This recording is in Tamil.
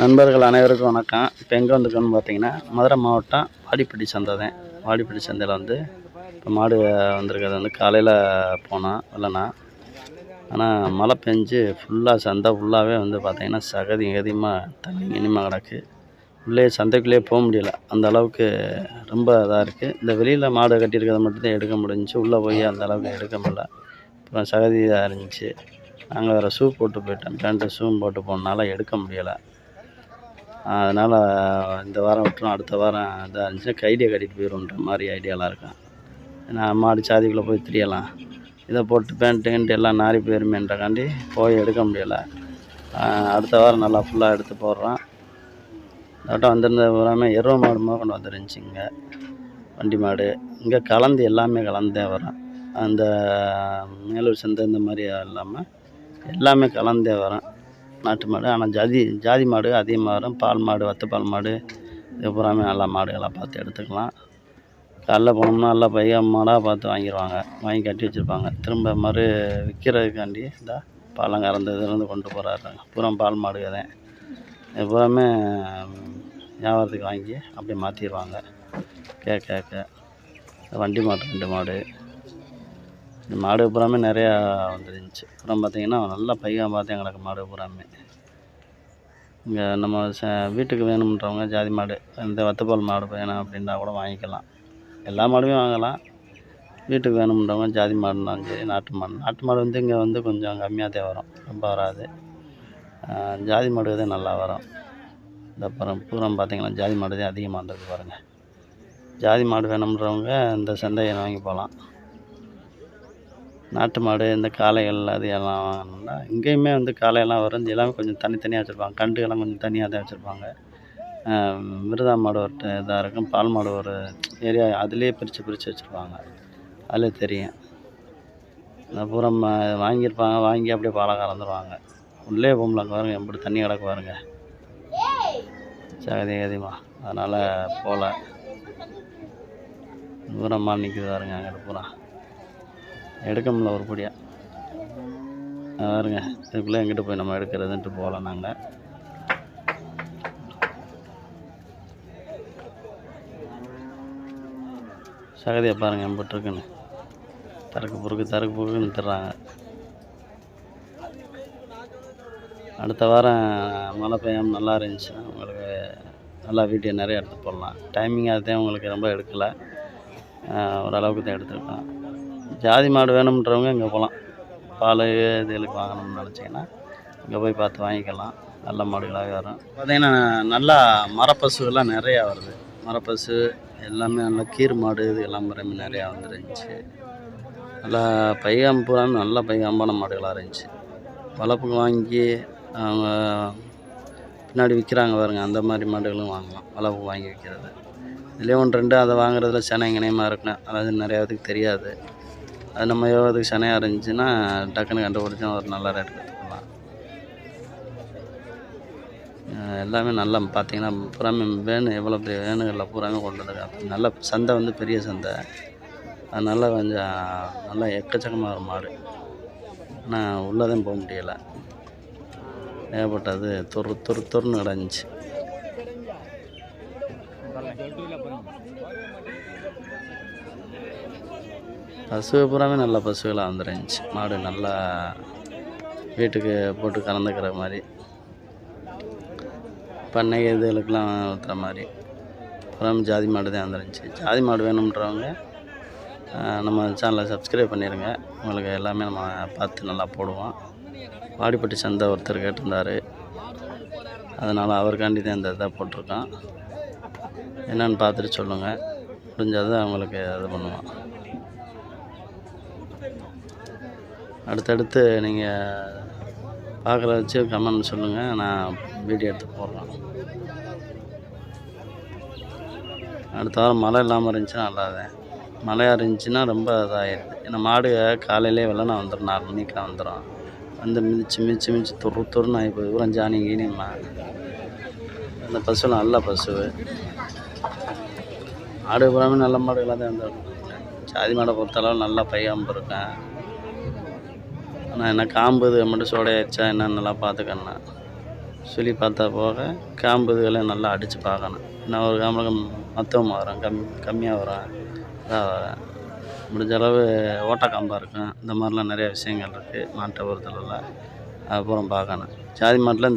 நண்பர்கள் அனைவருக்கும் வணக்கம். இப்போ எங்கே வந்திருக்கோன்னு பார்த்தீங்கன்னா மதுரை மாவட்டம் வாடிப்பட்டி சந்தை தான் வாடிப்பட்டி சந்தையில் வந்து இப்போ மாடு வந்திருக்கிறது வந்து காலையில் போனோம் இல்லைனா ஆனால் மழை பெஞ்சு ஃபுல்லாக சந்தை ஃபுல்லாகவே வந்து பார்த்திங்கன்னா சகதி அதிகமாக தண்ணி இனிமாக கிடக்கு. உள்ளே சந்தைக்குள்ளேயே போக முடியல. அந்த அளவுக்கு ரொம்ப இதாக இருக்குது இந்த வெளியில் மாடு கட்டியிருக்கிறத மட்டும்தான் எடுக்க முடிஞ்சிச்சு. உள்ளே போய் அந்த அளவுக்கு எடுக்க முடியல. அப்புறம் சகதி இதாக இருந்துச்சு. நாங்கள் வேறு ஷூ போட்டு போயிட்டோம். பேண்ட்டு ஷூவும் போட்டு போனனால எடுக்க முடியலை. அதனால் இந்த வாரம் விட்டுரும் அடுத்த வாரம் இதாக இருந்துச்சுன்னா கைடியை கட்டிட்டு போயிடும்ன்ற மாதிரி ஐடியாலாம் இருக்கான் நான் மாடு சாதிக்குள்ளே போய் திரியலாம். இதை போட்டு பேண்ட்டு கிண்ட்டு எல்லாம் நாரி போயிருமேன்றக்காண்டி போய் எடுக்க முடியலை. அடுத்த வாரம் நல்லா ஃபுல்லாக எடுத்து போடுறோம் வட்டம் வந்திருந்த பூராமே எருவ மாடு முதல் கொண்டு வந்துருந்துச்சிங்க வண்டி மாடு. இங்கே கலந்து எல்லாமே கலந்தே வரும் அந்த மேலூர் சந்தை இந்த மாதிரி இல்லாமல் எல்லாமே கலந்தே வரும் நாட்டு மாடு ஆனால் ஜாதி ஜாதி மாடு அதிகமாக வரும் பால் மாடு வத்தப்பால் மாடு இது பூராமே நல்லா மாடுகளாக பார்த்து எடுத்துக்கலாம். காலைல போனோம்னா நல்லா பையன் மாடாக பார்த்து வாங்கிடுவாங்க வாங்கி கட்டி வச்சுருப்பாங்க. திரும்ப மறு விற்கிறதுக்காண்டி இந்த பாலம் கறந்ததுலேருந்து கொண்டு போகிறாரு பூரா பால் மாடுக தான் இது பூராமே வியாபாரத்துக்கு வாங்கி அப்படியே மாற்றிடுவாங்க கேட்க கேட்க. வண்டி மாடு ரெண்டு மாடு. மாடு பூராமே நிறையா வந்துருந்துச்சு. அப்புறம் பார்த்தீங்கன்னா நல்லா பையன் பார்த்தேன் கிடக்கு மாடு பூராமே. இங்கே நம்ம ச வீட்டுக்கு வேணுன்றவங்க ஜாதி மாடு இந்த வத்தப்பால் மாடு வேணும் அப்படின்னா கூட வாங்கிக்கலாம். எல்லா மாடுமே வாங்கலாம். வீட்டுக்கு வேணும்ன்றவங்க ஜாதி மாடுனாலும் சரி நாட்டு மாடு. நாட்டு மாடு வந்து இங்கே வந்து கொஞ்சம் கம்மியாக தான் வரும். ரொம்ப வராது. ஜாதி மாடு தான் நல்லா வரும். இந்த அப்புறம் பூரம் பார்த்திங்கன்னா ஜாதி மாடு தான் அதிகமாக வந்திருக்கு பாருங்கள் ஜாதி மாடு வேணுன்றவங்க இந்த சந்தையை வாங்கி போகலாம். நாட்டு மாடு இந்த காளைகள் அது எல்லாம் வாங்கணும்னா இங்கேயுமே வந்து காளையெல்லாம் வரும் எல்லாமே கொஞ்சம் தனித்தனியாக வச்சுருப்பாங்க. கண்டுகள்லாம் கொஞ்சம் தனியாக தான் வச்சுருப்பாங்க. மிருதா மாடு ஒரு இதாக இருக்கும். பால் மாடு ஒரு ஏரியா அதுலேயே பிரித்து பிரித்து வச்சுருப்பாங்க. அதில் தெரியும். அப்புறம் பூரம் வாங்கியிருப்பாங்க. வாங்கி அப்படியே பாலை கலந்துருவாங்க உள்ளே போகலாம் பாருங்க. எப்படி தண்ணி கிடக்கு பாருங்க. சகதி கதிமா. அதனால் போகல தூரமாக நிற்கிது பாருங்க அங்கே பூரா எடுக்க முடியல உருப்படியாக பாருங்க இதுக்குள்ளே எங்கிட்ட போய் நம்ம எடுக்கிறதுன்ட்டு போகலாம் நாங்கள் சகதியை பாருங்கள் எம்பிட்டுருக்குன்னு தரக்கு பொறுக்கு தரக்கு பொறுக்குன்னு தர்றாங்க அடுத்த வாரம் மழை பெய்யாமல் நல்லா இருந்துச்சுன்னா உங்களுக்கு நல்லா வீடியோ நிறைய எடுத்து போடலாம். டைமிங் அதுதான் உங்களுக்கு ரொம்ப எடுக்கலை. ஓரளவுக்கு தான் எடுத்துருக்கலாம் ஜாதி மாடு வேணும்ன்றவங்க இங்கே போகலாம் பால் இதுகளுக்கு வாங்கணும்னு நினச்சிங்கன்னா இங்கே போய் பார்த்து வாங்கிக்கலாம். நல்ல மாடுகளாகவே வரும் பார்த்திங்கன்னா நல்லா மரப்பசுகள்லாம் நிறையா வருது. மரப்பசு எல்லாமே நல்லா கீர் மாடு இது எல்லாம் நிறையா வந்துருந்துச்சு. நல்லா பைகாம் பூராமே நல்ல பைகாம்பான மாடுகளாக இருந்துச்சு. வளர்ப்புக்கு வாங்கி அவங்க பின்னாடி விற்கிறாங்க பாருங்க அந்த மாதிரி மாடுகளும் வாங்கலாம். வளர்ப்பு வாங்கி விற்கிறது இதுலேயே ஒன்று ரெண்டு அதை வாங்குறதுல சென்னை இணையமாக இருக்கணும் அதாவது நிறையா இதுக்கு தெரியாது. அது நம்ம எவ்வளோதுக்கு சனையாக இருந்துச்சுன்னா டக்குன்னு கண்டுபிடிச்சா ஒரு நல்ல ரேட் கற்றுக்கலாம் எல்லாமே நல்லா பார்த்தீங்கன்னா பூராமே வேணு எவ்வளோ பெரிய வேணுகளில் பூராமே கொண்டு வந்துருக்காங்க நல்ல சந்தை வந்து பெரிய சந்தை. அதனால் கொஞ்சம் நல்லா எக்கச்சக்கமாக ஒரு மாடு. ஆனால் உள்ளதான் போக முடியலை. ஏகப்பட்டது துரு துரு துருன்னு கிடந்துச்சு. பசு பூராமே நல்ல பசுகளாக வந்துருந்துச்சு. மாடு நல்லா வீட்டுக்கு போட்டு கலந்துக்கிற மாதிரி. பண்ணை இதுகளுக்கெலாம் ஊற்றுற மாதிரி. அப்புறம் ஜாதி மாடு தான் வந்துருந்துச்சு. ஜாதி மாடு வேணுன்றவங்க நம்ம சேனலை சப்ஸ்கிரைப் பண்ணிடுங்க உங்களுக்கு எல்லாமே நம்ம பார்த்து நல்லா போடுவோம். வாடிப்பட்டி சந்தை ஒருத்தர் கேட்டிருந்தார். அதனால் அவருக்காண்டி தான் இந்த இதை போட்டிருக்கோம். என்னென்னு பார்த்துட்டு சொல்லுங்கள் முடிஞ்சதை அவங்களுக்கு இது பண்ணுவோம். அடுத்தடுத்து நீங்கள் பார்க்குற வச்சு கமெண்ட் சொல்லுங்கள் நான் வீடியோ எடுத்து போடுறேன். அடுத்த வாரம் மழை இல்லாமல் இருந்துச்சுன்னா நல்லாதான் மழையாக இருந்துச்சுன்னா ரொம்ப இதாகிடுது ஏன்னா மாடு காலையிலே நான் வந்துடும் நாலு மணிக்கு வந்துடும் வந்து மிதிச்சு மிதிச்சு மிதிச்சு துரு துருன்னு ஆகி போய் பூரா ஜானி கீனிமா அந்த பசு நல்ல பசு. ஆடு பூராமே நல்ல மாடுகளாக தான் வந்துருக்கும் ஜாதி மாடை பொறுத்தளவு நல்லா பையாமல் இருக்கேன். நான் என்ன காம்பு இது மட்டும் சோடையாச்சா என்னன்னு நல்லா பார்த்துக்கண்ணா சொல்லி பார்த்தா போக காம்பு இதுகளை நல்லா அடித்து பார்க்கணும். நான் ஒரு காம்பில் மொத்தமாக வரும் கம் கம்மியாக வரும் இதாக வரும் முடிஞ்ச அளவு ஓட்டக்காம்பாக இருக்கும். இந்த மாதிரிலாம் நிறைய விஷயங்கள் இருக்குது மாட்டை பொறுத்தளவில். அப்புறம் பார்க்கணும். ஜாதி மாட்டில்